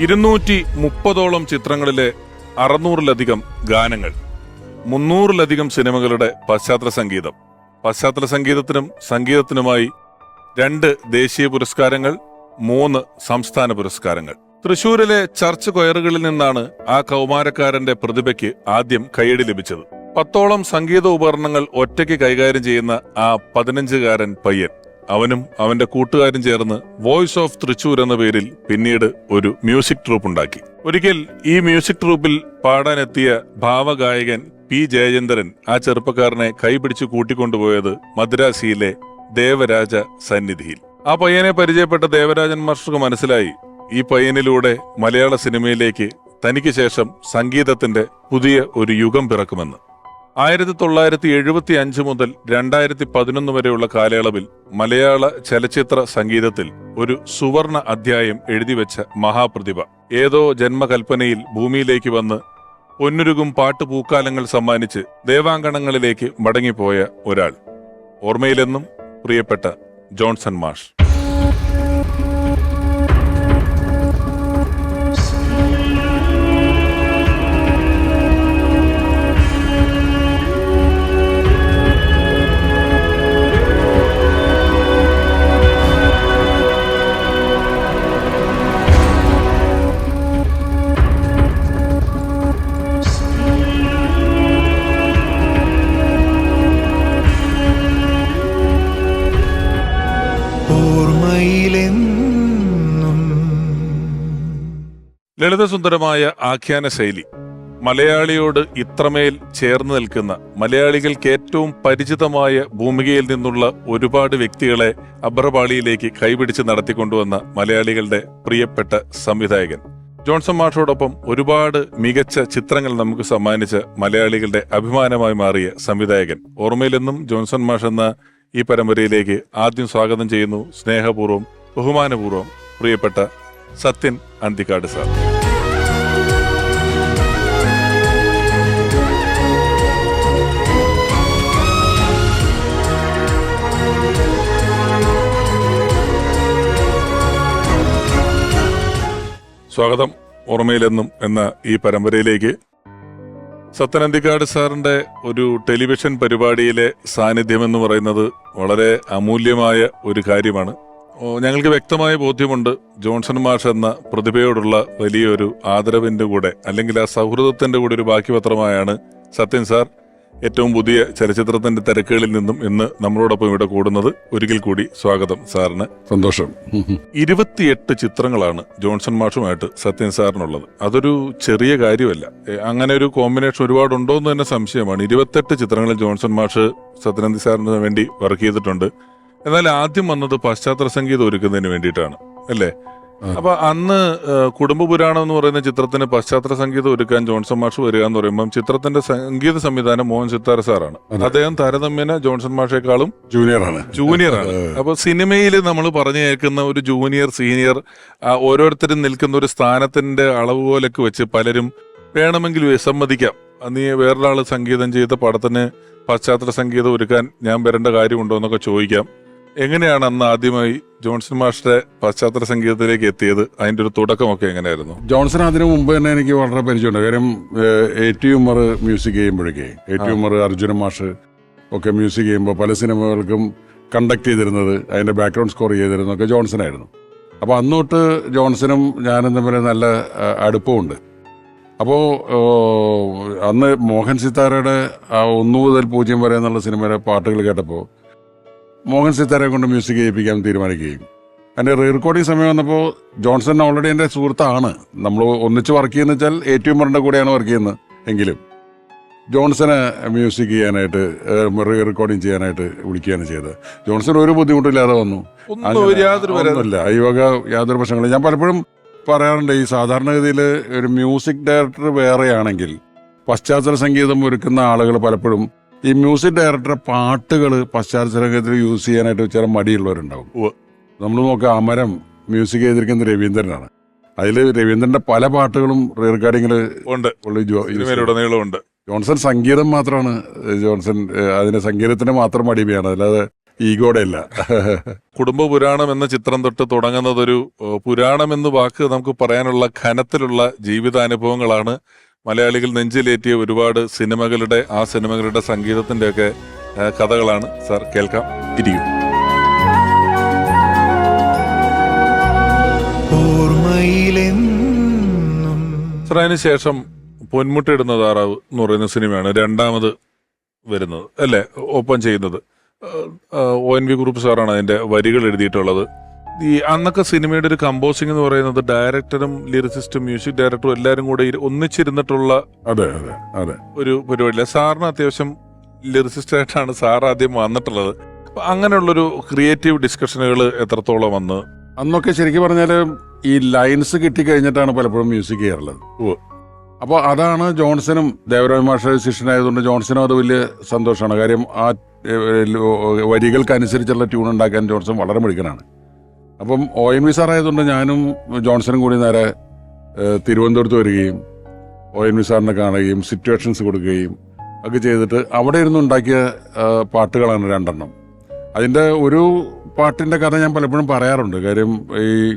ഇരുന്നൂറ്റി മുപ്പതോളം ചിത്രങ്ങളിലെ അറുന്നൂറിലധികം ഗാനങ്ങൾ മുന്നൂറിലധികം സിനിമകളുടെ പശ്ചാത്തല സംഗീതം. പശ്ചാത്തല സംഗീതത്തിനും സംഗീതത്തിനുമായി രണ്ട് ദേശീയ പുരസ്കാരങ്ങൾ മൂന്ന് സംസ്ഥാന പുരസ്കാരങ്ങൾ. തൃശൂരിലെ ചർച്ച് കൊയറുകളിൽ നിന്നാണ് ആ കൗമാരക്കാരന്റെ പ്രതിഭയ്ക്ക് ആദ്യം കൈയടി ലഭിച്ചത്. പത്തോളം സംഗീത ഉപകരണങ്ങൾ ഒറ്റയ്ക്ക് കൈകാര്യം ചെയ്യുന്ന ആ പതിനഞ്ചുകാരൻ പയ്യൻ അവനും അവന്റെ കൂട്ടുകാരും ചേർന്ന് വോയിസ് ഓഫ് തൃശൂർ എന്ന പേരിൽ പിന്നീട് ഒരു മ്യൂസിക് ട്രൂപ്പ് ഉണ്ടാക്കി. ഒരിക്കൽ ഈ മ്യൂസിക് ട്രൂപ്പിൽ പാടാനെത്തിയ ഭാവഗായകൻ പി ജയചന്ദ്രൻ ആ ചെറുപ്പക്കാരനെ കൈപിടിച്ച് കൂട്ടിക്കൊണ്ടുപോയത് മദ്രാസിയിലെ ദേവരാജ സന്നിധിയിൽ. ആ പയ്യനെ പരിചയപ്പെട്ട ദേവരാജൻ മാസ്റ്റർക്ക് മനസ്സിലായി. ഈ പയ്യനിലൂടെ മലയാള സിനിമയിലേക്ക് തനിക്ക് ശേഷം സംഗീതത്തിന്റെ പുതിയ ഒരു യുഗം പിറക്കുമെന്ന്. ആയിരത്തി തൊള്ളായിരത്തി എഴുപത്തി അഞ്ച് മുതൽ രണ്ടായിരത്തി പതിനൊന്ന് വരെയുള്ള കാലയളവിൽ മലയാള ചലച്ചിത്ര സംഗീതത്തിൽ ഒരു സുവർണ അധ്യായം എഴുതിവെച്ച മഹാപ്രതിഭ. ഏതോ ജന്മകൽപ്പനയിൽ ഭൂമിയിലേക്ക് വന്ന് പൊന്നുരുകും പാട്ടുപൂക്കാലങ്ങൾ സമ്മാനിച്ച് ദേവാങ്കണങ്ങളിലേക്ക് മടങ്ങിപ്പോയ ഒരാൾ. ഓർമ്മയിലെന്നും പ്രിയപ്പെട്ട ജോൺസൺ മാഷ്. ലളിതസുന്ദരമായ ആഖ്യാന ശൈലി. മലയാളിയോട് ഇത്രമേൽ ചേർന്ന് നിൽക്കുന്ന മലയാളികൾക്ക് ഏറ്റവും പരിചിതമായ ഭൂമികയിൽ നിന്നുള്ള ഒരുപാട് വ്യക്തികളെ അബ്രപാളിയിലേക്ക് കൈപിടിച്ച് നടത്തിക്കൊണ്ടുവന്ന മലയാളികളുടെ പ്രിയപ്പെട്ട സംവിധായകൻ. ജോൺസൺ മാഷോടൊപ്പം ഒരുപാട് മികച്ച ചിത്രങ്ങൾ നമുക്ക് സമ്മാനിച്ച മലയാളികളുടെ അഭിമാനമായി മാറിയ സംവിധായകൻ. ഓർമ്മയിലെന്നും ജോൺസൺ മാഷ് എന്ന ഈ പരമ്പരയിലേക്ക് ആദ്യം സ്വാഗതം ചെയ്യുന്നു. സ്നേഹപൂർവം ബഹുമാനപൂർവം പ്രിയപ്പെട്ട സത്യൻ അന്തിക്കാട് സാർ. സ്വാഗതം ഓർമ്മയിലെന്നും എന്ന ഈ പരമ്പരയിലേക്ക്. സത്യനന്ദിക്കാട് സാറിന്റെ ഒരു ടെലിവിഷൻ പരിപാടിയിലെ സാന്നിധ്യം എന്ന് പറയുന്നത് വളരെ അമൂല്യമായ ഒരു കാര്യമാണ്. ഞങ്ങൾക്ക് വ്യക്തമായ ബോധ്യമുണ്ട് ജോൺസൺ മാഷ് എന്ന പ്രതിഭയോടുള്ള വലിയൊരു ആദരവിന്റെ കൂടെ അല്ലെങ്കിൽ ആ സൗഹൃദത്തിന്റെ കൂടെ ഒരു ബാക്കി പത്രമായാണ് സത്യൻ സാർ ഏറ്റവും പുതിയ ചലച്ചിത്രത്തിന്റെ തിരക്കുകളിൽ നിന്നും ഇന്ന് നമ്മളോടൊപ്പം ഇവിടെ കൂടുന്നത് ഒരിക്കൽ കൂടി സ്വാഗതം സാറിന്. സന്തോഷം. ഇരുപത്തിയെട്ട് ചിത്രങ്ങളാണ് ജോൺസൺ മാഷുമായിട്ട് സത്യൻ സാറിനുള്ളത്. അതൊരു ചെറിയ കാര്യമല്ല. അങ്ങനെ ഒരു കോമ്പിനേഷൻ ഒരുപാട് ഉണ്ടോ എന്ന് തന്നെ സംശയമാണ്. ഇരുപത്തെട്ട് ചിത്രങ്ങളിൽ ജോൺസൺ മാഷ് സത്യനന്ദി സാറിന് വേണ്ടി വർക്ക് ചെയ്തിട്ടുണ്ട്. എന്നാൽ ആദ്യം വന്നത് പശ്ചാത്തല സംഗീതം ഒരുക്കുന്നതിന് വേണ്ടിയിട്ടാണ്. അല്ലേ. അപ്പൊ അന്ന് കുടുംബ പുരാണം എന്ന് പറയുന്ന ചിത്രത്തിന് പശ്ചാത്തല സംഗീതം ഒരുക്കാൻ ജോൺസൺ മാഷ് വരിക എന്ന് പറയുമ്പോൾ ചിത്രത്തിന്റെ സംഗീത സംവിധാനം മോഹൻ സിത്താര സാറാണ്. അദ്ദേഹം താരതമ്യേന ജോൺസൺ മാഷേക്കാളും ജൂനിയറാണ്. ജൂനിയറാണ്. ജൂനിയർ ആണ് അപ്പൊ സിനിമയിൽ നമ്മൾ പറഞ്ഞു കേൾക്കുന്ന ഒരു ജൂനിയർ സീനിയർ ഓരോരുത്തരും നിൽക്കുന്ന ഒരു സ്ഥാനത്തിന്റെ അളവ് പോലൊക്കെ വെച്ച് പലരും വേണമെങ്കിൽ വിസമ്മതിക്കാം നീ വേറൊരാൾ സംഗീതം ചെയ്ത പടത്തിന് പശ്ചാത്തല സംഗീതം ഒരുക്കാൻ ഞാൻ വരേണ്ട കാര്യമുണ്ടോ എന്നൊക്കെ ചോദിക്കാം. എങ്ങനെയാണ് അന്ന് ആദ്യമായി ജോൺസൺ മാസ്റ്ററെ പശ്ചാത്തല സംഗീതത്തിലേക്ക് എത്തിയത്? അതിന്റെ ഒരു തുടക്കമൊക്കെ എങ്ങനെയായിരുന്നു? ജോൺസൺ അതിനു മുമ്പ് തന്നെ എനിക്ക് വളരെ പരിചയമുണ്ട്. കാര്യം എ. ടി. ഉമർ മ്യൂസിക് ചെയ്യുമ്പോഴേക്കേ എ. ടി. ഉമർ അർജുന മാഷ് ഒക്കെ മ്യൂസിക് ചെയ്യുമ്പോൾ പല സിനിമകൾക്കും കണ്ടക്ട് ചെയ്തിരുന്നത് അതിന്റെ ബാക്ക്ഗ്രൗണ്ട് സ്കോർ ചെയ്തിരുന്നതൊക്കെ ജോൺസൺ ആയിരുന്നു. അപ്പോൾ അന്നോട്ട് ജോൺസണും ഞാനും തമ്മിൽ നല്ല അടുപ്പമുണ്ട്. അപ്പോൾ അന്ന് മോഹൻ സിത്താരയുടെ ഒന്നു മുതൽ പൂജ്യം വരെ എന്നുള്ള സിനിമയിലെ പാട്ടുകൾ കേട്ടപ്പോൾ മോഹൻ സിത്താരെ കൊണ്ട് മ്യൂസിക് ചെയ്യിപ്പിക്കാൻ തീരുമാനിക്കുകയും. എന്റെ റീ റെക്കോർഡിംഗ് സമയം വന്നപ്പോൾ ജോൺസൺ ഓൾറെഡി എന്റെ സുഹൃത്താണ്. നമ്മൾ ഒന്നിച്ച് വർക്ക് ചെയ്യുന്ന വെച്ചാൽ എ ടി എമ്മറിന്റെ കൂടെയാണ് വർക്ക് ചെയ്യുന്നത് എങ്കിലും. ജോൺസനെ മ്യൂസിക് ചെയ്യാനായിട്ട് റീ റെക്കോർഡിംഗ് ചെയ്യാനായിട്ട് വിളിക്കുകയാണ് ചെയ്തത്. ജോൺസൺ ഒരു ബുദ്ധിമുട്ടില്ലാതെ വന്നു. ഒന്നുമില്ല. ഈ വക യാതൊരു പ്രശ്നങ്ങളും ഞാൻ പലപ്പോഴും പറയാറുണ്ട് ഈ സാധാരണഗതിയിൽ ഒരു മ്യൂസിക് ഡയറക്ടർ വേറെയാണെങ്കിൽ പശ്ചാത്തല സംഗീതം ഒരുക്കുന്ന ആളുകൾ പലപ്പോഴും ഈ മ്യൂസിക് ഡയറക്ടറെ പാട്ടുകൾ പശ്ചാത്തല സംഗീതത്തിൽ യൂസ് ചെയ്യാനായിട്ട് ചില മടിയുള്ളവരുണ്ടാവും. നമ്മൾ നോക്കുക അമരം മ്യൂസിക് ചെയ്തിരിക്കുന്ന രവീന്ദ്രനാണ്. അതിൽ രവീന്ദ്രന്റെ പല പാട്ടുകളും റീ ഉണ്ട്. ഉണ്ട്. ജോൺസൺ സംഗീതം മാത്രമാണ് ജോൺസൺ അതിന്റെ അതിന് സംഗീതത്തിന് മാത്രം അടിമയാണ് അല്ലാതെ ഈഗോടെ അല്ല കുടുംബ പുരാണം എന്ന ചിത്രം തൊട്ട് തുടങ്ങുന്നത് ഒരു പുരാണം എന്ന് വാക്ക് നമുക്ക് പറയാനുള്ള ഘനത്തിലുള്ള ജീവിതാനുഭവങ്ങളാണ് മലയാളികൾ നെഞ്ചിലേറ്റിയ ഒരുപാട് സിനിമകളുടെ ആ സിനിമകളുടെ സംഗീതത്തിന്റെ ഒക്കെ കഥകളാണ് സാർ കേൾക്കാം. ഇരിക്കും സാർ അതിന് ശേഷം പൊന്മുട്ടയിടുന്ന താറാവ് എന്ന് പറയുന്ന സിനിമയാണ് രണ്ടാമത് വരുന്നത് അല്ലേ? ഓപ്പൺ ചെയ്യുന്നത്. ഒ എൻ വി ഗ്രൂപ്പ് സാറാണ് അതിന്റെ വരികൾ എഴുതിയിട്ടുള്ളത്. ഈ അന്നൊക്കെ സിനിമയുടെ ഒരു കമ്പോസിംഗ് എന്ന് പറയുന്നത് ഡയറക്ടറും ലിറിസിസ്റ്റും മ്യൂസിക് ഡയറക്ടറും എല്ലാവരും കൂടെ ഒന്നിച്ചിരുന്നിട്ടുള്ള അതെ അതെ അതെ. ഒരു പരിപാടിയില്ല. സാറിന് അത്യാവശ്യം ലിറിസിസ്റ്റ് ആയിട്ടാണ് സാർ ആദ്യം വന്നിട്ടുള്ളത്. അപ്പൊ അങ്ങനെയുള്ളൊരു ക്രിയേറ്റീവ് ഡിസ്കഷനുകൾ എത്രത്തോളം വന്ന്? അന്നൊക്കെ ശരിക്കും പറഞ്ഞാൽ ഈ ലൈൻസ് കിട്ടിക്കഴിഞ്ഞിട്ടാണ് പലപ്പോഴും മ്യൂസിക് ചെയ്യാറുള്ളത്. അപ്പോൾ അതാണ് ജോൺസനും ദേവരാജ് മാഷ ശിഷ്യനായതുകൊണ്ട് ജോൺസനും അത് വലിയ സന്തോഷമാണ്. കാര്യം ആ വരികൾക്കനുസരിച്ചുള്ള ട്യൂൺ ഉണ്ടാക്കാൻ ജോൺസൺ വളരെ മിടുക്കനാണ്. അപ്പം ഒ എൻ വി സാർ ആയതുകൊണ്ട് ഞാനും ജോൺസണും കൂടി നേരെ തിരുവനന്തപുരത്ത് വരികയും ഒ എൻ വി സാറിനെ കാണുകയും സിറ്റുവേഷൻസ് കൊടുക്കുകയും ഒക്കെ ചെയ്തിട്ട് അവിടെ ഇരുന്ന് ഉണ്ടാക്കിയ പാട്ടുകളാണ് രണ്ടെണ്ണം. അതിന്റെ ഒരു പാട്ടിന്റെ കഥ ഞാൻ പലപ്പോഴും പറയാറുണ്ട്. കാര്യം ഈ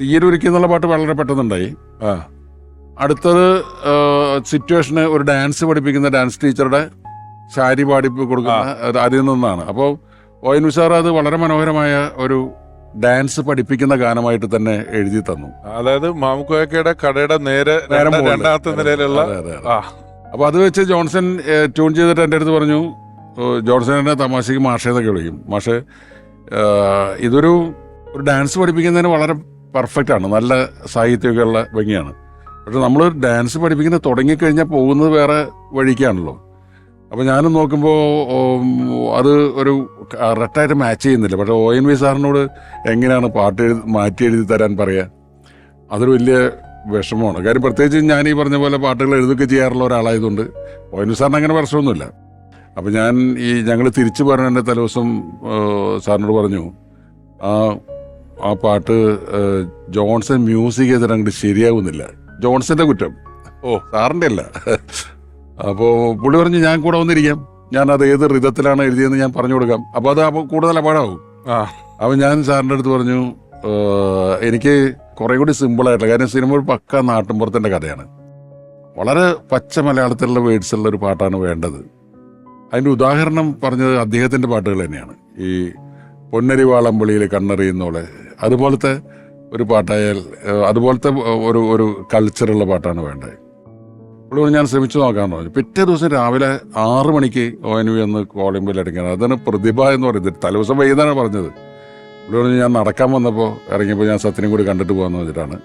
തീയൊരുക്കി എന്നുള്ള പാട്ട് വളരെ പെട്ടെന്നുണ്ടായി. ആ. അടുത്തത് സിറ്റുവേഷന് ഒരു ഡാൻസ് പഠിപ്പിക്കുന്ന ഡാൻസ് ടീച്ചറുടെ ശാരി പാടിപ്പ് കൊടുക്കുന്ന അത് അതിൽ നിന്നാണ്. അപ്പോൾ ഒ എൻ വി സാർ അത് വളരെ മനോഹരമായ ഒരു ഡാൻസ് പഠിപ്പിക്കുന്ന ഗാനമായിട്ട് തന്നെ എഴുതി തന്നു. അതായത് മാമുക്കോയക്കയുടെ കടയുടെ നേരെ നേരം രണ്ടാമത്തെ നിലയിലുള്ള അപ്പൊ അത് വെച്ച് ജോൺസൺ ട്യൂൺ ചെയ്തിട്ട് എന്റെ അടുത്ത് പറഞ്ഞു ജോൺസൺ തമാശയ്ക്ക് മാഷേ എന്നൊക്കെ വിളിക്കും. മാഷെ ഇതൊരു ഒരു ഡാൻസ് പഠിപ്പിക്കുന്നതിന് വളരെ പെർഫെക്റ്റ് ആണ്. നല്ല സാഹിത്യമൊക്കെയുള്ള ഭംഗിയാണ്. പക്ഷെ നമ്മൾ ഡാൻസ് പഠിപ്പിക്കുന്നത് തുടങ്ങിക്കഴിഞ്ഞാൽ പോകുന്നത് വേറെ വഴിക്കാണല്ലോ. അപ്പോൾ ഞാനും നോക്കുമ്പോൾ അത് ഒരു കറക്റ്റായിട്ട് മാച്ച് ചെയ്യുന്നില്ല. പക്ഷേ ഒ എൻ വി സാറിനോട് എങ്ങനെയാണ് പാട്ട് എഴുതി മാറ്റി എഴുതി തരാൻ പറയുക അതൊരു വലിയ വിഷമമാണ്. കാര്യം പ്രത്യേകിച്ച് ഞാൻ ഈ പറഞ്ഞ പോലെ പാട്ടുകൾ എഴുതുകയൊക്കെ ചെയ്യാറുള്ള ഒരാളായതുകൊണ്ട് ഒ എൻ വി സാറിന് അങ്ങനെ പ്രശ്നമൊന്നുമില്ല. അപ്പം ഞാൻ ഈ ഞങ്ങൾ തിരിച്ചു പറഞ്ഞ തലേദിവസം ഏഹ്, സാറിനോട് പറഞ്ഞു ആ ആ പാട്ട് ജോൺസൺ മ്യൂസിക് ചെയ്തിട്ട് അങ്ങോട്ട് ശരിയാവുന്നില്ല. ജോൺസന്റെ കുറ്റം. ഓ. സാറിന്റെ അല്ല. അപ്പോൾ പുള്ളി പറഞ്ഞു ഞാൻ കൂടെ വന്നിരിക്കാം. ഞാൻ അത് ഏത് റിതത്തിലാണ് എഴുതിയെന്ന് ഞാൻ പറഞ്ഞു കൊടുക്കാം. അപ്പോൾ അത് അപ്പൊ കൂടുതൽ അപാടാവും അപ്പോൾ അപ്പം ഞാൻ സാറിന്റെ അടുത്ത് പറഞ്ഞു എനിക്ക് കുറേ കൂടി സിമ്പിളായിട്ടുള്ള കാര്യം സിനിമ ഒരു പക്ക നാട്ടിൻപുറത്തിന്റെ കഥയാണ്. വളരെ പച്ച മലയാളത്തിലുള്ള വേർഡ്സുള്ള ഒരു പാട്ടാണ് വേണ്ടത്. അതിന്റെ ഉദാഹരണം പറഞ്ഞത് അദ്ദേഹത്തിന്റെ പാട്ടുകൾ തന്നെയാണ്. ഈ പൊന്നരി വാളമ്പളിയിൽ കണ്ണെറിയുന്നോളെ അതുപോലത്തെ ഒരു പാട്ടായാൽ അതുപോലത്തെ ഒരു ഒരു കൾച്ചറുള്ള പാട്ടാണ് വേണ്ടത്. പറഞ്ഞു, ഞാൻ ശ്രമിച്ചു നോക്കാമെന്ന് പറഞ്ഞു. പിറ്റേ ദിവസം രാവിലെ ആറ് മണിക്ക് ഒ എൻ വി ഒന്ന് കോളിംബിൽ അടിക്കണം അതാണ് പ്രതിഭ എന്ന് പറയുന്നത്. തലേദിവസം വൈകുന്നേരമാണ് പറഞ്ഞത്. ഇവിടെ പറഞ്ഞു ഞാൻ നടക്കാൻ വന്നപ്പോൾ ഇറങ്ങിയപ്പോൾ ഞാൻ സത്യനും കൂടി കണ്ടിട്ട് പോകാന്ന് വെച്ചിട്ടാണ്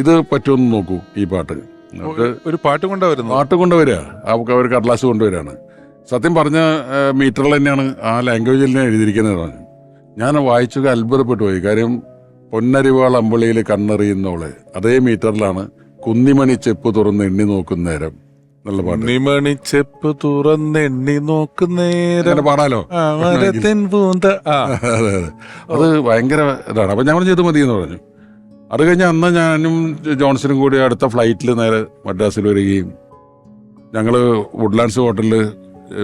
ഇത് പറ്റുമെന്ന് നോക്കൂ ഈ പാട്ട്. ഒരു പാട്ട് കൊണ്ടുവരുന്നു? പാട്ട് കൊണ്ടുവരിക. അവർക്ക് അവർ കടലാസ് കൊണ്ടുവരികയാണ്. സത്യം പറഞ്ഞ മീറ്ററിൽ തന്നെയാണ് ആ ലാംഗ്വേജിൽ തന്നെ എഴുതിയിരിക്കുന്നത് പറഞ്ഞു ഞാൻ വായിച്ചൊക്കെ അത്ഭുതപ്പെട്ടു പോയി. കാര്യം പൊന്നരിവാൾ അമ്പളിയിൽ കണ്ണെറിയുന്നവൾ അതേ മീറ്ററിലാണ് കുന്നിമണി ചെപ്പ് തുറന്ന് എണ്ണി നോക്കുന്ന നേരം. നല്ല പാട്ട്. നിമണി ചെപ്പ് തുറന്നെണ്ണി നോക്കുന്നേരം അങ്ങനെ പാടാലോ? പൂന്ത ആ. അതെ അതെ. അത് ഭയങ്കര ഇതാണ്. അപ്പൊ ഞങ്ങൾ ചെയ്ത് മതി എന്ന് പറഞ്ഞു. അത് കഴിഞ്ഞ് അന്ന് ഞാനും ജോൺസണും കൂടി അടുത്ത ഫ്ലൈറ്റിൽ നേരെ മദ്രാസിൽ വരികയും ഞങ്ങൾ വുഡ്ലാൻഡ്സ് ഹോട്ടലിൽ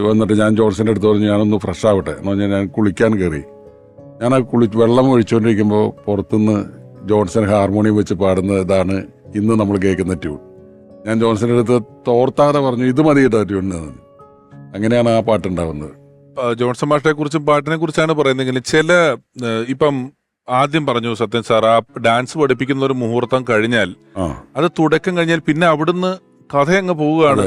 വന്നിട്ട് ഞാൻ ജോൺസന്റെ അടുത്ത് പറഞ്ഞു ഞാനൊന്ന് ഫ്രഷ് ആവട്ടെ. എന്ന് പറഞ്ഞാൽ ഞാൻ കുളിക്കാൻ കയറി ഞാൻ ആ കുളി വെള്ളം ഒഴിച്ചുകൊണ്ടിരിക്കുമ്പോൾ പുറത്തുനിന്ന് ജോൺസൺ ഹാർമോണിയം വെച്ച് പാടുന്ന ഇതാണ് ഇന്ന് നമ്മൾ കേൾക്കുന്ന ട്യൂൺ ഞാൻ ജോൺസന്റെ അടുത്ത് തോർത്താതെ പറഞ്ഞു ഇത് മതി കേട്ടോ ട്യൂണിന്. അങ്ങനെയാണ് ആ പാട്ടുണ്ടാവുന്നത് ജോൺസൺ മാഷിനെ കുറിച്ചും പാട്ടിനെ കുറിച്ചാണ് പറയുന്നതെങ്കിൽ ചില ഇപ്പം ആദ്യം പറഞ്ഞു സത്യൻ സാർ ആ ഡാൻസ് പഠിപ്പിക്കുന്ന ഒരു മുഹൂർത്തം കഴിഞ്ഞാൽ അത് തുടക്കം കഴിഞ്ഞാൽ പിന്നെ അവിടുന്ന് കഥ അങ്ങ് പോവുകയാണ്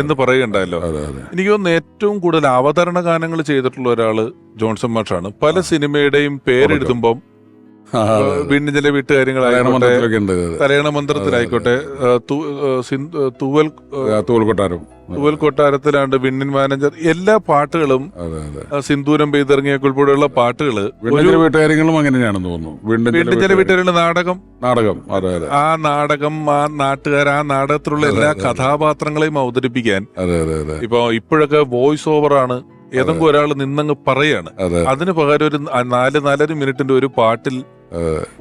എന്ന് പറയുകയുണ്ടായല്ലോ. അതെ എനിക്ക് തോന്നുന്നു ഏറ്റവും കൂടുതൽ അവതരണ ഗാനങ്ങൾ ചെയ്തിട്ടുള്ള ഒരാൾ ജോൺസൺ മാഷാണ്. പല സിനിമയുടെയും പേരെഴുതുമ്പം. വീണ്ടും ചില വീട്ടുകാര്യങ്ങളായിക്കോട്ടെ. തലയണ മന്ത്രത്തിലായിക്കോട്ടെ തൂവൽ തൂവൽ കൊട്ടാരം. തൂവൽ കൊട്ടാരത്തിലാണ്ട് വിണ്ണിൻ മാനേജർ എല്ലാ പാട്ടുകളും സിന്ദൂരം പെയ്തിറങ്ങിയൊക്കെ ഉൾപ്പെടെയുള്ള ചില വീട്ടുകാര്യങ്ങളും അങ്ങനെയാണെന്ന് തോന്നുന്നു. വീണ്ടും ചില വീട്ടുകാരുടെ നാടകം? നാടകം ആ നാടകം ആ നാട്ടുകാർ ആ നാടകത്തിലുള്ള എല്ലാ കഥാപാത്രങ്ങളെയും അവതരിപ്പിക്കാൻ ഇപ്പൊ ഇപ്പോഴൊക്കെ വോയിസ് ഓവർ ആണ് ഏതെങ്കിലും ഒരാൾ നിന്നങ്ങ് പറയാണ്. അതെ. അതിന് പകരം ഒരു നാല് നാലര മിനിറ്റിന്റെ ഒരു പാട്ടിൽ.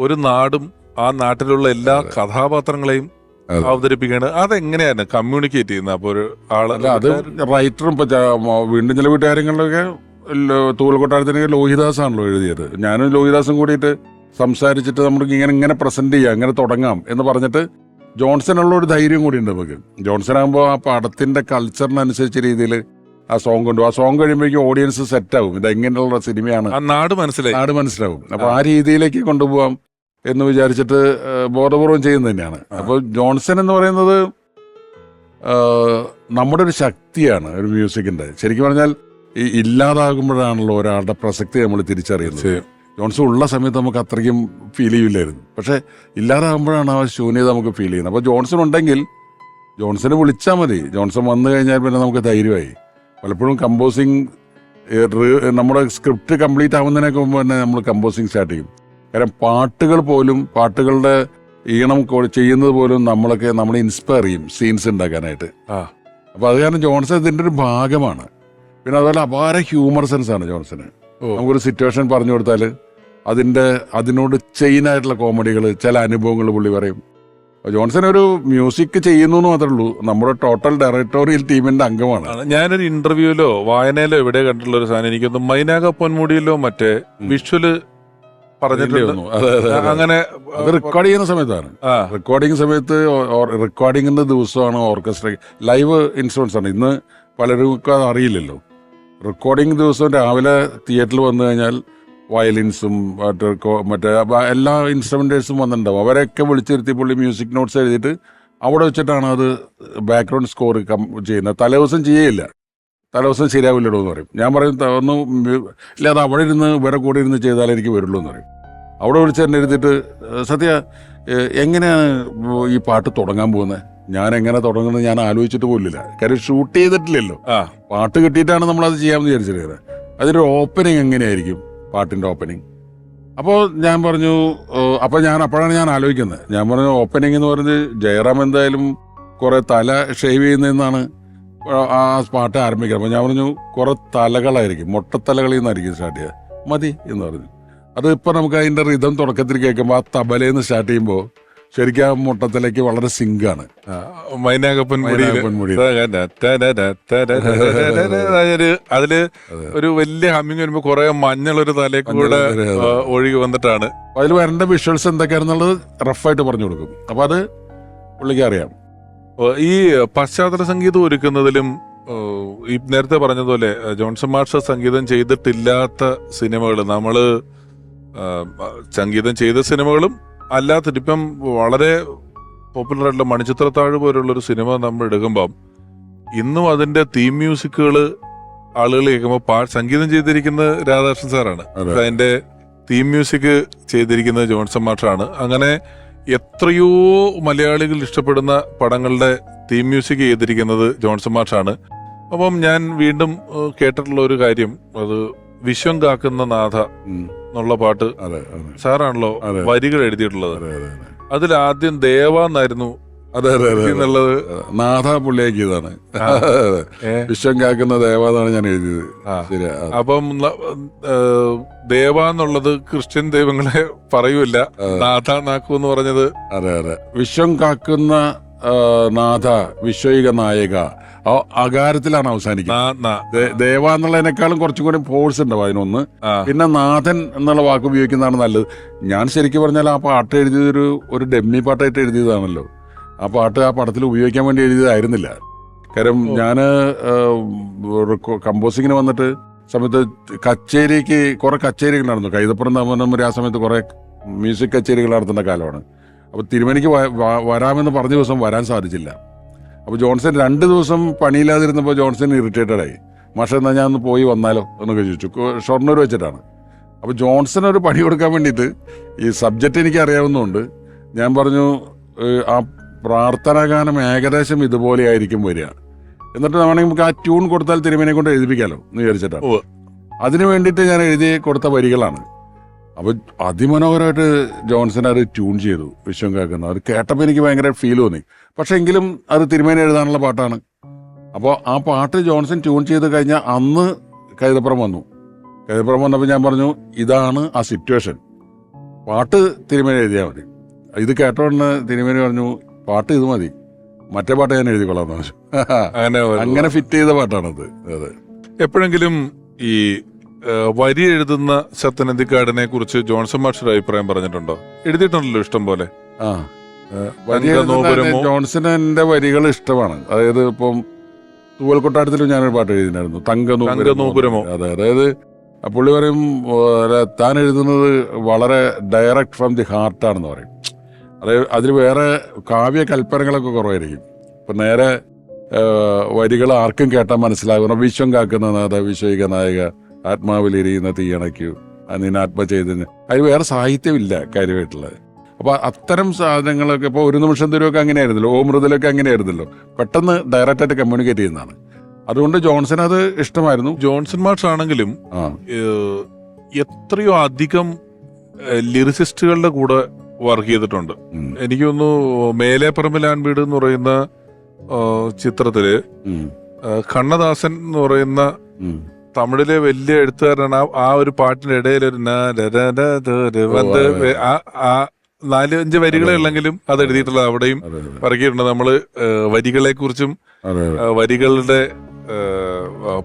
ഒരു നാടും ആ നാട്ടിലുള്ള എല്ലാ കഥാപാത്രങ്ങളെയും അവതരിപ്പിക്കാണ് അവതരിപ്പിക്കുകയാണ്. അതെങ്ങനെയാണ് കമ്മ്യൂണിക്കേറ്റ് ചെയ്യുന്നത് അപ്പൊ ഒരു ആൾ അത് റൈറ്ററും വീണ്ടും ചില വീട്ടുകാര്യങ്ങളിലൊക്കെ തൂവൽക്കൊട്ടാരത്തിന് ലോഹിദാസ് ആണല്ലോ എഴുതിയത്. ഞാനും ലോഹിദാസും കൂടിയിട്ട് സംസാരിച്ചിട്ട് നമുക്ക് ഇങ്ങനെ ഇങ്ങനെ പ്രസന്റ് ചെയ്യാം ഇങ്ങനെ തുടങ്ങാം എന്ന് പറഞ്ഞിട്ട് ജോൺസൺ ഉള്ള ഒരു ധൈര്യം കൂടി ഉണ്ട് നമുക്ക്. ജോൺസൺ ആകുമ്പോൾ ആ പടത്തിന്റെ കൾച്ചറിനനുസരിച്ച രീതിയിൽ ആ സോങ് കൊണ്ടു ആ സോങ് കഴിയുമ്പോഴേക്കും ഓഡിയൻസ് സെറ്റ് ആവും. ഇത് എങ്ങനെയുള്ള സിനിമയാണ് ആ നാട് മനസ്സിലായി. നാട് മനസ്സിലാവും. അപ്പൊ ആ. രീതിയിലേക്ക് കൊണ്ടുപോകാം എന്ന് വിചാരിച്ചിട്ട് ബോധപൂർവം ചെയ്യുന്നത് തന്നെയാണ്. അപ്പോൾ ജോൺസൺ എന്ന് പറയുന്നത് നമ്മുടെ ഒരു ശക്തിയാണ് ഒരു മ്യൂസിക്കിന്റെ. ശരിക്കും പറഞ്ഞാൽ ഈ ഇല്ലാതാകുമ്പോഴാണല്ലോ ഒരാളുടെ പ്രസക്തി നമ്മൾ തിരിച്ചറിയുന്നത്. ജോൺസൺ ഉള്ള സമയത്ത് നമുക്ക് അത്രയ്ക്കും ഫീൽ ചെയ്യില്ലായിരുന്നു. പക്ഷെ ഇല്ലാതാകുമ്പോഴാണ് ആ ശൂന്യത നമുക്ക് ഫീൽ ചെയ്യുന്നത്. അപ്പോൾ ജോൺസൺ ഉണ്ടെങ്കിൽ ജോൺസനെ വിളിച്ചാൽ മതി. ജോൺസൺ വന്നു കഴിഞ്ഞാൽ പിന്നെ നമുക്ക് ധൈര്യമായി. പലപ്പോഴും കമ്പോസിങ് നമ്മുടെ സ്ക്രിപ്റ്റ് കംപ്ലീറ്റ് ആവുന്നതിനൊക്കെ മുമ്പ് തന്നെ നമ്മൾ കമ്പോസിങ് സ്റ്റാർട്ട് ചെയ്യും. കാരണം പാട്ടുകൾ പോലും പാട്ടുകളുടെ ഈണം ചെയ്യുന്നത് പോലും നമ്മളൊക്കെ നമ്മളെ ഇൻസ്പയർ ചെയ്യും സീൻസ് ഉണ്ടാക്കാനായിട്ട്. ആ. അപ്പൊ അത് കാരണം ജോൺസൺ ഇതിന്റെ ഒരു ഭാഗമാണ്. പിന്നെ അതുപോലെ അപാര ഹ്യൂമർ സെൻസ് ആണ് ജോൺസന്. നമുക്കൊരു സിറ്റുവേഷൻ പറഞ്ഞു കൊടുത്താൽ അതിന്റെ അതിനോട് ചെയിനായിട്ടുള്ള കോമഡികൾ ചില അനുഭവങ്ങൾ പുള്ളി പറയും. ജോൺസൺ ഒരു മ്യൂസിക് ചെയ്യുന്നു എന്ന് മാത്രമേ ഉള്ളൂ. നമ്മുടെ ടോട്ടൽ ഡയറക്ടോറിയൽ ടീമിന്റെ അംഗമാണ്. ഞാനൊരു ഇന്റർവ്യൂലോ വായനയിലോ എവിടെ കണ്ടിട്ടുള്ള ഒരു സാധനം എനിക്കൊന്ന് മൈനാക പൊന്മുടിയിലോ മറ്റേ വിഷ്വൽ പറഞ്ഞിട്ടുണ്ട്. അങ്ങനെ അത് റെക്കോർഡ് ചെയ്യുന്ന സമയത്താണ്. റെക്കോർഡിംഗ് സമയത്ത് റെക്കോർഡിങ്ങിന്റെ ദിവസമാണ് ഓർക്കസ്ട്ര ലൈവ് ഇൻസ്ട്രുമെന്റ്സ് ആണ്. ഇന്ന് പലർക്കും അറിയില്ലല്ലോ. റെക്കോർഡിംഗ് ദിവസം രാവിലെ തിയേറ്ററിൽ വന്നു കഴിഞ്ഞാൽ വയലിൻസും മറ്റേ എല്ലാ ഇൻസ്ട്രുമെന്റേഴ്സും വന്നിട്ടുണ്ടാവും. അവരെയൊക്കെ വിളിച്ചിരുത്തി പുള്ളി മ്യൂസിക് നോട്ട്സ് എഴുതിയിട്ട് അവിടെ വെച്ചിട്ടാണ് അത് ബാക്ക്ഗ്രൗണ്ട് സ്കോർ കം ചെയ്യുന്നത്. തലേദിവസം ചെയ്യേയില്ല. തലേദിവസം ശരിയാവില്ലടോ എന്ന് പറയും. ഞാൻ പറയും "ത- ഒന്ന് ഇല്ല അത് അവിടെ ഇരുന്ന് ഇവരെ കൂടെ ഇരുന്ന് ചെയ്താലേ എനിക്ക് വരുള്ളൂ എന്ന് പറയും. അവിടെ വിളിച്ച് തന്നെ എഴുതിയിട്ട് "ഏ, സത്യ എങ്ങനെയാണ് ഈ പാട്ട് തുടങ്ങാൻ പോകുന്നത് ഞാൻ എങ്ങനെ തുടങ്ങുന്നത് ഞാൻ ആലോചിച്ചിട്ട് പോലില്ല കാര്യം ഷൂട്ട് ചെയ്തിട്ടില്ലല്ലോ. ആ. പാട്ട് കിട്ടിയിട്ടാണ് നമ്മൾ അത് ചെയ്യാമെന്ന് വിചാരിച്ചിരിക്കുന്നത്. അതിന്റെ ഓപ്പനിങ് എങ്ങനെയായിരിക്കും? പാട്ടിന്റെ ഓപ്പനിങ് അപ്പോൾ ഞാൻ പറഞ്ഞു അപ്പോൾ അപ്പൊ ഞാൻ അപ്പോഴാണ് ഞാൻ ആലോചിക്കുന്നത്. ഞാൻ പറഞ്ഞു ഓപ്പണിംഗ് എന്ന് പറഞ്ഞ് ജയറാം എന്തായാലും കുറേ തല ഷേവ് ചെയ്യുന്നതെന്നാണ് ആ പാട്ട് ആരംഭിക്കുന്നത്. അപ്പൊ ഞാൻ പറഞ്ഞു കുറേ തലകളായിരിക്കും മൊട്ടത്തലകളിൽ നിന്നായിരിക്കും സ്റ്റാർട്ട് ചെയ്യുക. മതി എന്ന് പറഞ്ഞു. അത് ഇപ്പം നമുക്ക് അതിന്റെ റിതം തുടക്കത്തിൽ കേൾക്കുമ്പോൾ ആ തബലയിൽ നിന്ന് സ്റ്റാർട്ട് ചെയ്യുമ്പോൾ ശരിക്കും മുട്ടത്തിലേക്ക് മുട്ടത്തലേക്ക് വളരെ സിങ്കാണ് മൈനാകപ്പൻ അതിൽ ഒരു വലിയ ഹമ്മിങ് വരുമ്പോ കുറെ മഞ്ഞളൊരു തലയിൽ കൂടെ ഒഴുകി വന്നിട്ടാണ് അതിൽ വരേണ്ട വിഷ്വൽസ് എന്തൊക്കെയാണെന്നുള്ളത് റഫായിട്ട് പറഞ്ഞു കൊടുക്കും അപ്പൊ അത് പുള്ളിക്ക് അറിയാം ഈ പശ്ചാത്തല സംഗീതം ഒരുക്കുന്നതിലും ഈ നേരത്തെ പറഞ്ഞതുപോലെ ജോൺസൺ മാർഷ സംഗീതം ചെയ്തിട്ടില്ലാത്ത സിനിമകൾ നമ്മൾ സംഗീതം ചെയ്ത സിനിമകളും അല്ലാത്തിട്ട് ഇപ്പം വളരെ പോപ്പുലർ ആയിട്ടുള്ള മണിച്ചിത്രത്താഴ് പോലുള്ള ഒരു സിനിമ നമ്മൾ എടുക്കുമ്പം ഇന്നും അതിന്റെ തീം മ്യൂസിക്കുകൾ ആളുകൾ കേൾക്കുമ്പോൾ പാ സംഗീതം ചെയ്തിരിക്കുന്നത് രാധാകൃഷ്ണൻ സാറാണ്. അതിന്റെ തീം മ്യൂസിക് ചെയ്തിരിക്കുന്നത് ജോൺസൺ മാഷാണ്. അങ്ങനെ എത്രയോ മലയാളികൾ ഇഷ്ടപ്പെടുന്ന പടങ്ങളുടെ തീം മ്യൂസിക് ചെയ്തിരിക്കുന്നത് ജോൺസൺ മാഷാണ്. അപ്പം ഞാൻ വീണ്ടും കേട്ടിട്ടുള്ള ഒരു കാര്യം. അത് വിശ്വം കാക്കുന്ന നാഥ. എന്നുള്ള പാട്ട് സാറാണല്ലോ വരികൾ എഴുതിയിട്ടുള്ളത്. അതെ അതെ അതെ. അതിൽ ആദ്യം ദേവ എന്നായിരുന്നു അതെ അതെ. അതെ. എന്നുള്ളത് നാഥ പുള്ളിയാക്കിയതാണ് വിശ്വം കാക്കുന്ന ദേവാന്നാണ് ഞാൻ എഴുതിയത്. അപ്പം ദേവ എന്നുള്ളത് ക്രിസ്ത്യൻ ദൈവങ്ങളെ പറയൂല നാഥ നാക്കു എന്ന് പറഞ്ഞത് അതെ അതെ. വിശ്വം കാക്കുന്ന നാഥ വിശ്വയിക നായക. ആ അകാരത്തിലാണ് അവസാനിക്കുന്നത്. ദേവ എന്നുള്ളതിനേക്കാളും കുറച്ചും കൂടി ഫോഴ്സ് ഉണ്ടാവും അതിനൊന്ന് പിന്നെ നാഥൻ എന്നുള്ള വാക്ക് ഉപയോഗിക്കുന്നതാണ് നല്ലത്. ഞാൻ ശരിക്കും പറഞ്ഞാൽ ആ പാട്ട് എഴുതിയതൊരു ഒരു ഡെമ്മി പാട്ടായിട്ട് എഴുതിയതാണല്ലോ. ആ പാട്ട് ആ പടത്തിൽ ഉപയോഗിക്കാൻ വേണ്ടി എഴുതിയതായിരുന്നില്ല. കാരണം ഞാൻ കമ്പോസിങ്ങിന് വന്നിട്ട് സമയത്ത് കച്ചേരിക്ക് കുറെ കച്ചേരികൾ നടന്നു. കൈതപ്പുറം തമ്മനമ്പുരി ആ സമയത്ത് കുറെ മ്യൂസിക് കച്ചേരികൾ നടത്തുന്ന കാലമാണ്. അപ്പോൾ തിരുമണിക്ക് വ- വരാമെന്ന് പറഞ്ഞ ദിവസം വരാൻ സാധിച്ചില്ല. അപ്പോൾ ജോൺസൺ രണ്ട് ദിവസം പണിയില്ലാതിരുന്നപ്പോൾ ജോൺസൺ ഇറിറ്റേറ്റഡ് ആയി. മാഷ എന്നാൽ ഞാൻ ഒന്ന് പോയി വന്നാലോ എന്നൊക്കെ ചോദിച്ചു. ഷൊർണൂർ വെച്ചിട്ടാണ്. അപ്പോൾ ജോൺസൺ ഒരു പണി കൊടുക്കാൻ വേണ്ടിയിട്ട് ഈ സബ്ജക്റ്റ് എനിക്ക് അറിയാവുന്നതുകൊണ്ട് ഞാൻ പറഞ്ഞു ആ പ്രാർത്ഥനാഗാനം ഏകദേശം ഇതുപോലെ ആയിരിക്കും വരിക. എന്നിട്ട് വേണമെങ്കിൽ നമുക്ക് ആ ട്യൂൺ കൊടുത്താൽ തിരുമേനെ കൊണ്ട് എഴുതിപ്പിക്കാമല്ലോ എന്ന് വിചാരിച്ചിട്ടാണ്. അതിനു വേണ്ടിയിട്ട് ഞാൻ എഴുതി കൊടുത്ത വരികളാണ്. അപ്പൊ അതിമനോഹരമായിട്ട് ജോൺസൺ അത് ട്യൂൺ ചെയ്തു വിശ്വം കേൾക്കുന്നത് അത് കേട്ടപ്പോൾ എനിക്ക് ഭയങ്കര ഫീൽ തോന്നി. പക്ഷെ എങ്കിലും അത് തിരുമേനി എഴുതാനുള്ള പാട്ടാണ്. അപ്പോൾ ആ പാട്ട് ജോൺസൺ ട്യൂൺ ചെയ്ത് കഴിഞ്ഞാൽ അന്ന് കൈതപ്പുറം വന്നു. കൈതപ്പുറം വന്നപ്പോൾ ഞാൻ പറഞ്ഞു ഇതാണ് ആ സിറ്റുവേഷൻ പാട്ട് തിരുമേനി എഴുതിയാൽ മതി. ഇത് കേട്ടോണ്ട് തിരുമേനി പറഞ്ഞു പാട്ട് ഇത് മതി. മറ്റേ പാട്ട് ഞാൻ എഴുതിക്കൊള്ളാം. കൊള്ളാം അങ്ങനെ അങ്ങനെ ഫിറ്റ് ചെയ്ത പാട്ടാണത്. അതെ. എപ്പോഴെങ്കിലും ഈ വരി എഴുതുന്ന സത്യനന്ദിക്കാടിനെ കുറിച്ച് ജോൺസൺ ഒരു അഭിപ്രായം പറഞ്ഞിട്ടുണ്ടോ? എഴുതിയിട്ടുണ്ടല്ലോ ഇഷ്ടം പോലെ. ആ. എന്റെ വരികൾ ഇഷ്ടമാണ്. അതായത് ഇപ്പം തൂവൽ കൊട്ടാരത്തിലും ഞാനൊരു പാട്ട് എഴുതിയിട്ടുണ്ടായിരുന്നു. തങ്ക തങ്ക നൂപുരമോ? അതെ അതായത് പുള്ളി പറയും താൻ എഴുതുന്നത് വളരെ ഡയറക്റ്റ് ഫ്രം ദി ഹാർട്ട് ആണെന്ന് പറയും. അതായത് അതിൽ വേറെ കാവ്യ കൽപ്പനകളൊക്കെ കുറവായിരിക്കും. ഇപ്പം നേരെ വരികൾ ആർക്കും കേട്ടാൽ മനസ്സിലാകുന്ന വിശ്വം കാക്കുന്ന നാഥ വിശ്വയിക നായക ആത്മാവിലിരിയുന്ന തീയണയ്ക്കു. നിന്നാത്മ ചൈതന്യം. അതിൽ വേറെ സാഹിത്യമില്ല കാര്യമായിട്ടുള്ളത് അപ്പോൾ അത്തരം സാധനങ്ങളൊക്കെ ഇപ്പോൾ ഒരു നിമിഷം ദൂരമൊക്കെ അങ്ങനെയായിരുന്നല്ലോ. ഓ മൃദുലൊക്കെ അങ്ങനെയായിരുന്നല്ലോ. പെട്ടെന്ന് ഡയറക്റ്റ് ആയിട്ട് കമ്മ്യൂണിക്കേറ്റ് ചെയ്യുന്നതാണ്. അതുകൊണ്ട് ജോൺസൺ അത് ഇഷ്ടമായിരുന്നു. ജോൺസൺ മാഷ് ആണെങ്കിലും എത്രയോ അധികം ലിറിസിസ്റ്റുകളുടെ കൂടെ വർക്ക് ചെയ്തിട്ടുണ്ട്. എനിക്ക് തോന്നുന്നു മേലെ പറമ്പിലാൻ വീട് എന്ന് പറയുന്ന ചിത്രത്തിൽ കണ്ണദാസൻ എന്ന് പറയുന്ന. തമിഴിലെ വലിയ എഴുത്തുകാരനാണ് ആ- ഒരു പാട്ടിന്റെ ഇടയിൽ ഒരു വന്ന്. ആ- നാല് അഞ്ച് വരികളെ ഉള്ളെങ്കിലും അത് എഴുതിയിട്ടുള്ളത് അവിടെയും അതെ നമ്മൾ വരികളെ കുറിച്ചും വരികളുടെ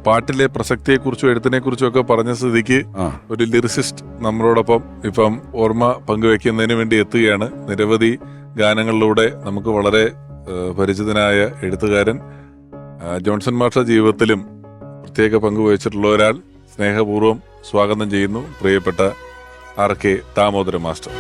പാട്ടിലെ പ്രസക്തിയെ കുറിച്ചും എഴുത്തിനെ കുറിച്ചും ഒക്കെ പറഞ്ഞ സ്ഥിതിക്ക് ഒരു ലിറിസിസ്റ്റ് നമ്മളോടൊപ്പം ഇപ്പം ഓർമ്മ പങ്കുവെക്കുന്നതിന് വേണ്ടി എത്തുകയാണ്. നിരവധി ഗാനങ്ങളിലൂടെ നമുക്ക് വളരെ പരിചിതനായ എഴുത്തുകാരൻ ജോൺസൺ മാഷ ജീവിതത്തിലും പ്രത്യേക പങ്കുവഹിച്ചിട്ടുള്ള ഒരാൾ സ്നേഹപൂർവം സ്വാഗതം ചെയ്യുന്നു പ്രിയപ്പെട്ട ആർ കെ ദാമോദര മാസ്റ്റർ.